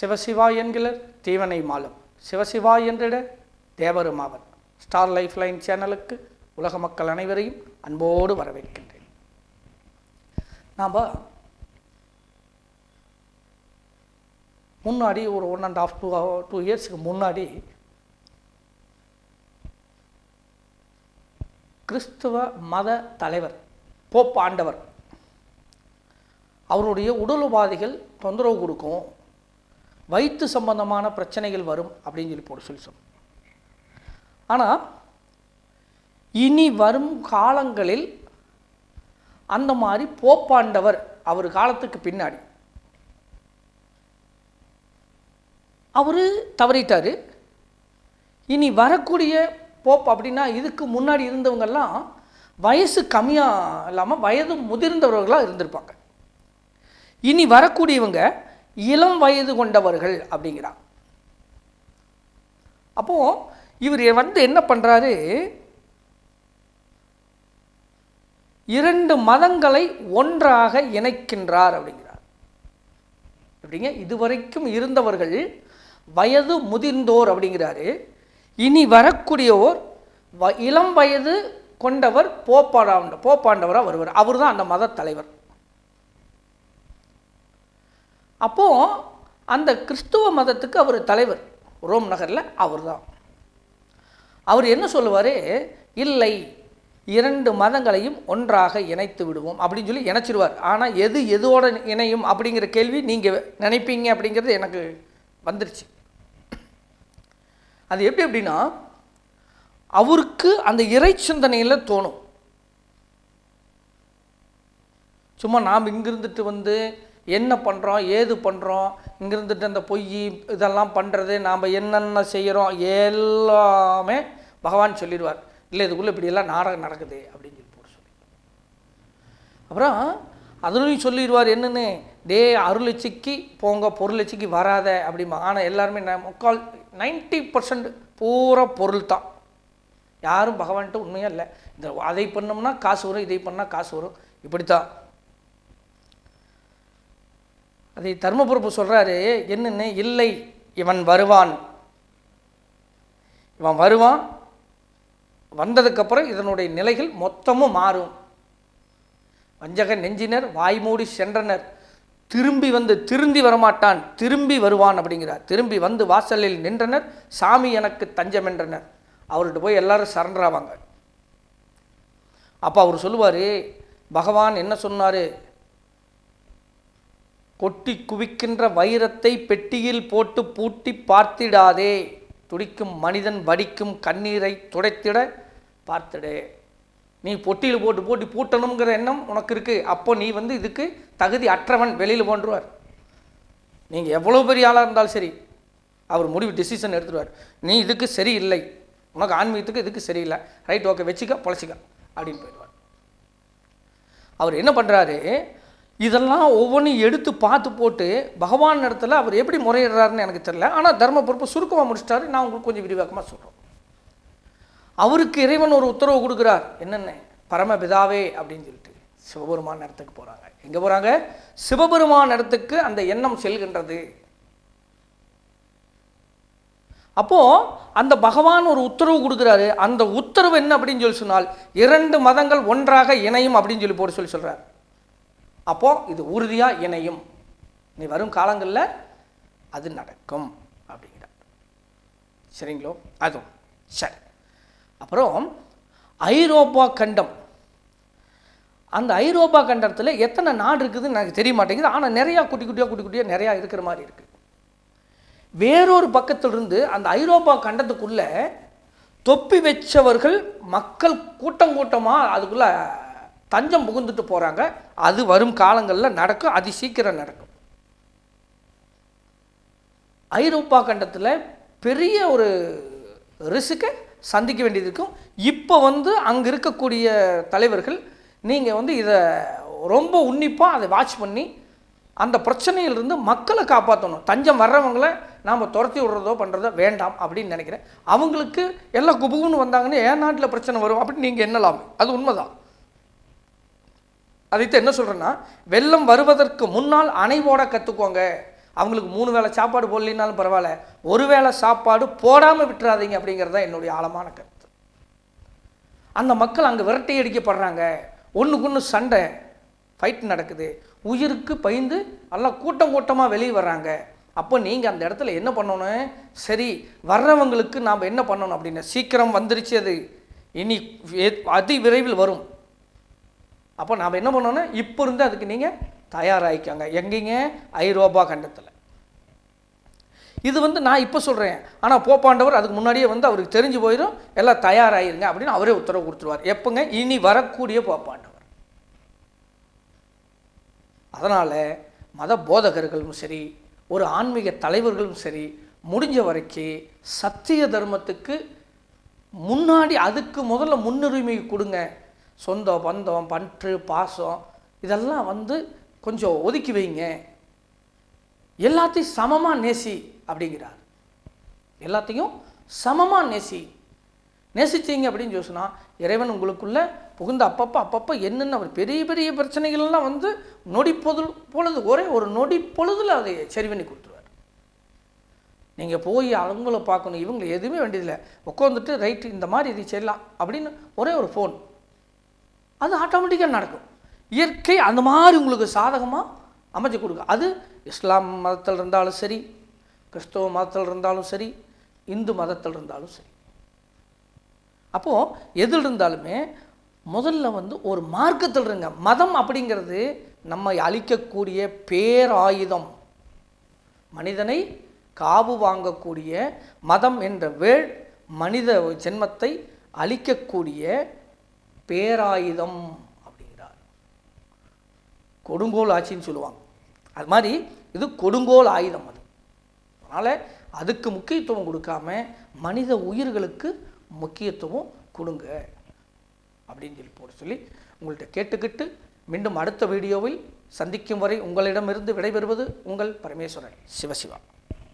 சிவசிவா என்கிறர் தீவனை மாலும். சிவசிவா என்றிட தேவருமாவன் ஸ்டார் லைஃப் லைன் சேனலுக்கு உலக மக்கள் அனைவரையும் அன்போடு வரவேற்கின்றேன். நாம் முன்னாடி ஒரு one and half two two இயர்ஸ்க்கு முன்னாடி கிறிஸ்துவ மத தலைவர் போப் ஆண்டவர் அவருடைய உடல் உபாதைகள் தொந்தரவு கொடுக்கும். வயிற்று சம்பந்தமான பிரச்சனைகள் வரும் அப்படின்னு சொல்லி போட சொல்லி சொன்னோம். ஆனால் இனி வரும் காலங்களில் அந்த மாதிரி போப்பாண்டவர் அவர் காலத்துக்கு பின்னாடி. அவர் தவறிட்டார். இனி வரக்கூடிய போப் அப்படின்னா இதுக்கு முன்னாடி இருந்தவங்கெல்லாம் வயசு கம்மியாக இல்லாமல் வயது முதிர்ந்தவர்களாக இருந்திருப்பாங்க. இனி வரக்கூடியவங்க இளம் வயது கொண்டவர்கள் அப்படிங்கிறார் அப்போது இவர் வந்து என்ன பண்ணுறாரு இரண்டு மதங்களை ஒன்றாக இணைக்கின்றார் அப்படிங்கிறார். எப்படிங்க? இதுவரைக்கும் இருந்தவர்கள் வயது முதிர்ந்தோர் அப்படிங்கிறாரு. இனி வரக்கூடியோர் வ இளம் வயது கொண்டவர் போப்பாண்ட போப்பாண்டவராக வருவார். அவர் தான் அந்த மத தலைவர். அப்போது அந்த கிறிஸ்துவ மதத்துக்கு அவர் தலைவர். ரோம் நகரில் அவர் தான் அவர் என்ன சொல்லுவார்? இல்லை இரண்டு மதங்களையும் ஒன்றாக இணைத்து விடுவோம் அப்படின்னு சொல்லி இணைச்சிருவார். ஆனால் எது எதோட இணையும் அப்படிங்கிற கேள்வி நீங்கள் நினைப்பீங்க அப்படிங்கிறது எனக்கு வந்துருச்சு. அது எப்படி அப்படின்னா அவருக்கு அந்த இறை சிந்தனையில் தோணும். சும்மா நாம் இங்கிருந்துட்டு வந்து என்ன பண்ணுறோம் ஏது பண்ணுறோம் இங்கிருந்துட்டு அந்த பொய் இதெல்லாம் பண்ணுறது நாம் என்னென்ன செய்கிறோம் எல்லாமே பகவான் சொல்லிடுவார். இல்லை இதுக்குள்ளே இப்படியெல்லாம் நாடகம் நடக்குது அப்படின்னு சொல்லி போட்டு சொல்லி. அப்புறம் அதுலையும் சொல்லிடுவார் என்னென்னு டே அருளச்சிக்கு போங்க பொருளச்சிக்கு வராத அப்படிமா ஆனால் எல்லாருமே முக்கால் நைன்ட்டி பர்சன்ட் பூரா பொருள் தான். யாரும் பகவான்கிட்ட உண்மையாக இல்லை. இந்த அதை பண்ணோம்னா காசு வரும் இதை பண்ணால் காசு வரும். இப்படி தான் அதை தர்மபுரப்பு சொல்கிறாரு என்னென்ன? இல்லை இவன் வருவான். இவன் வருவான் வந்ததுக்கப்புறம் இதனுடைய நிலைகள் மொத்தமும் மாறும். வஞ்சக நெஞ்சினர் வாய்மூடி சென்றனர். திரும்பி வந்து திருந்தி வரமாட்டான் திரும்பி வருவான் அப்படிங்கிறார். திரும்பி வந்து வாசலில் நின்றனர் சாமி எனக்கு தஞ்சம் என்றனர். அவர்கிட்ட போய் எல்லாரும் சரண்டராவாங்க. அப்போ அவர் சொல்லுவார் பகவான் என்ன சொன்னார்? கொட்டி குவிக்கின்ற வைரத்தை பெட்டியில் போட்டு பூட்டி பார்த்திடாதே. துடிக்கும் மனிதன் வடிக்கும் கண்ணீரை துடைத்திட பார்த்துடு. நீ பொட்டியில் போட்டு போட்டு பூட்டணுங்கிற எண்ணம் உனக்கு இருக்குது அப்போ நீ வந்து இதுக்கு தகுதி அற்றவன் வெளியில் போன்றுவார். நீங்கள் எவ்வளோ பெரிய ஆளாக இருந்தாலும் சரி அவர் முடிவு டிசிஷன் எடுத்துருவார் நீ இதுக்கு சரியில்லை. உனக்கு ஆன்மீகத்துக்கு இதுக்கு சரியில்லை. ரைட் ஓகே வச்சுக்க பொழைச்சிக்க அப்படின்னு போயிடுவார். அவர் என்ன பண்ணுறாரு இதெல்லாம் ஒவ்வொன்றையும் எடுத்து பார்த்து போட்டு பகவான் இடத்துல அவர் எப்படி முறையிடுறாருன்னு எனக்கு தெரியல. ஆனால் தர்ம பொறுப்பு சுருக்கமாக முடிச்சிட்டாரு. நான் உங்களுக்கு கொஞ்சம் விரிவாக்கமாக சொல்கிறோம் அவருக்கு இறைவன் ஒரு உத்தரவு கொடுக்குறார். என்னென்ன? பரமபிதாவே அப்படின்னு சொல்லிட்டு சிவபெருமான் இடத்துக்கு போகிறாங்க எங்கே போகிறாங்க சிவபெருமான் இடத்துக்கு அந்த எண்ணம் செல்கின்றது. அப்போது அந்த பகவான் ஒரு உத்தரவு கொடுக்குறாரு. அந்த உத்தரவு என்ன அப்படின்னு சொல்லி சொன்னால் இரண்டு மதங்கள் ஒன்றாக இணையும் அப்படின்னு சொல்லி போட்டு சொல்லி சொல்கிறார் அப்போது இது உறுதியாக இணையும். நீ வரும் காலங்களில் அது நடக்கும் அப்படிங்கிறார். சரிங்களோ? அதுவும் சரி. அப்புறம் ஐரோப்பா கண்டம். அந்த ஐரோப்பா கண்டத்தில் எத்தனை நாடு இருக்குதுன்னு எனக்கு தெரிய மாட்டேங்குது. ஆனால் நிறையா குட்டி குட்டியாக குட்டி குட்டியாக நிறையா இருக்கிற மாதிரி இருக்குது வேறொரு பக்கத்திலிருந்து அந்த ஐரோப்பா கண்டத்துக்குள்ளே தொப்பி வச்சவர்கள் மக்கள் கூட்டம் கூட்டமாக அதுக்குள்ளே தஞ்சம் புகுந்துட்டு போகிறாங்க அது வரும் காலங்களில் நடக்கும். அதி சீக்கிரம் நடக்கும். ஐரோப்பா கண்டத்தில் பெரிய ஒரு ரிஸ்க்கை சந்திக்க வேண்டியது இருக்கும். இப்போ வந்து அங்கே இருக்கக்கூடிய தலைவர்கள் நீங்கள் வந்து இதை ரொம்ப உன்னிப்பாக அதை வாட்ச் பண்ணி அந்த பிரச்சனையிலிருந்து மக்களை காப்பாற்றணும் தஞ்சம் வர்றவங்கள நாம் துரத்தி விடுறதோ பண்ணுறதோ வேண்டாம் அப்படின்னு நினைக்கிறேன். அவங்களுக்கு எல்லாம் குபுகுன்னு வந்தாங்கன்னு என் நாட்டில் பிரச்சனை வரும் அப்படின்னு நீங்கள் எண்ணலாம். அது உண்மைதான். அதைத்தான் என்ன சொல்கிறேன்னா வெள்ளம் வருவதற்கு முன்னால் அணை போட கற்றுக்கோங்க அவங்களுக்கு மூணு வேளை சாப்பாடு போடலினாலும் பரவாயில்ல. ஒரு வேளை சாப்பாடு போடாமல் விட்டுறாதீங்க அப்படிங்கிறது தான் என்னுடைய ஆழமான கருத்து. அந்த மக்கள் அங்கே விரட்டி அடிக்கப்படுறாங்க. ஒன்றுக்கு ஒன்று சண்டை ஃபைட் நடக்குது. உயிருக்கு பயந்து எல்லாம் கூட்டம் கூட்டமாக வெளியே வர்றாங்க. அப்போ நீங்கள் அந்த இடத்துல என்ன பண்ணணும்? சரி வர்றவங்களுக்கு நாம் என்ன பண்ணணும் அப்படின்னு? சீக்கிரம் வந்துருச்சு அது. இனி அதி விரைவில் வரும். அப்போ நாம் என்ன பண்ணணும் இப்போ இருந்து அதுக்கு நீங்கள் தயாராகிக்கோங்க எங்கேங்க? ஐரோப்பா கண்டத்தில். இது வந்து நான் இப்போ சொல்கிறேன் ஆனால் போப்பாண்டவர் அதுக்கு முன்னாடியே வந்து அவருக்கு தெரிஞ்சு போயிடும் எல்லாம் தயாராகிருங்க அப்படின்னு அவரே உத்தரவு கொடுத்துருவார். எப்போங்க? இனி வரக்கூடிய போப்பாண்டவர். அதனால் மத போதகர்களும் சரி ஒரு ஆன்மீக தலைவர்களும் சரி முடிஞ்ச வரைக்கும் சத்திய தர்மத்துக்கு முன்னாடி அதுக்கு முதல்ல முன்னுரிமை கொடுங்க. சொந்தம் பந்தம் பற்று பாசம் இதெல்லாம் வந்து கொஞ்சம் ஒதுக்கி வைங்க. எல்லாத்தையும் சமமாக நேசி அப்படிங்கிறார். எல்லாத்தையும் சமமாக நேசி. நேசிச்சீங்க அப்படின்னு சொல்லி இறைவன் உங்களுக்குள்ளே புகுந்த அப்பப்போ அப்பப்போ என்னென்ன ஒரு பெரிய பெரிய பிரச்சனைகள்லாம் வந்து நொடி பொழுது பொழுது ஒரே ஒரு நொடி பொழுதில் அதை சரி பண்ணி கொடுத்துருவார். நீங்கள் போய் அவங்கள பார்க்கணும் இவங்களை எதுவுமே வேண்டியதில்லை. உட்காந்துட்டு ரைட்டு இந்த மாதிரி இது செய்யலாம் அப்படின்னு ஒரே ஒரு ஃபோன். அது ஆட்டோமேட்டிக்காக நடக்கும். இயற்கை அந்த மாதிரி உங்களுக்கு சாதகமாக அமைச்சு கொடுக்கும் அது இஸ்லாம் மதத்தில் இருந்தாலும் சரி கிறிஸ்தவ மதத்தில் இருந்தாலும் சரி இந்து மதத்தில் இருந்தாலும் சரி. அப்போது எதில் இருந்தாலுமே முதல்ல வந்து ஒரு மார்க்கத்தில் இருங்க. மதம் அப்படிங்கிறது நம்மை அழிக்கக்கூடிய பேராயுதம். மனிதனை காவு வாங்கக்கூடிய மதம் என்ற வேள் மனித ஜென்மத்தை அழிக்கக்கூடிய பேராயுதம் அப்படிங்கிறார். கொடுங்கோல் ஆட்சின்னு சொல்லுவாங்க. அது மாதிரி இது கொடுங்கோல் ஆயுதம் அது. அதனால் அதுக்கு முக்கியத்துவம் கொடுக்காம மனித உயிர்களுக்கு முக்கியத்துவம் கொடுங்க அப்படின்னு சொல்லி போட சொல்லி உங்கள்கிட்ட கேட்டுக்கிட்டு மீண்டும் அடுத்த வீடியோவில் சந்திக்கும் வரை உங்களிடமிருந்து விடைபெறுவது உங்கள் பரமேஸ்வரன். சிவசிவா.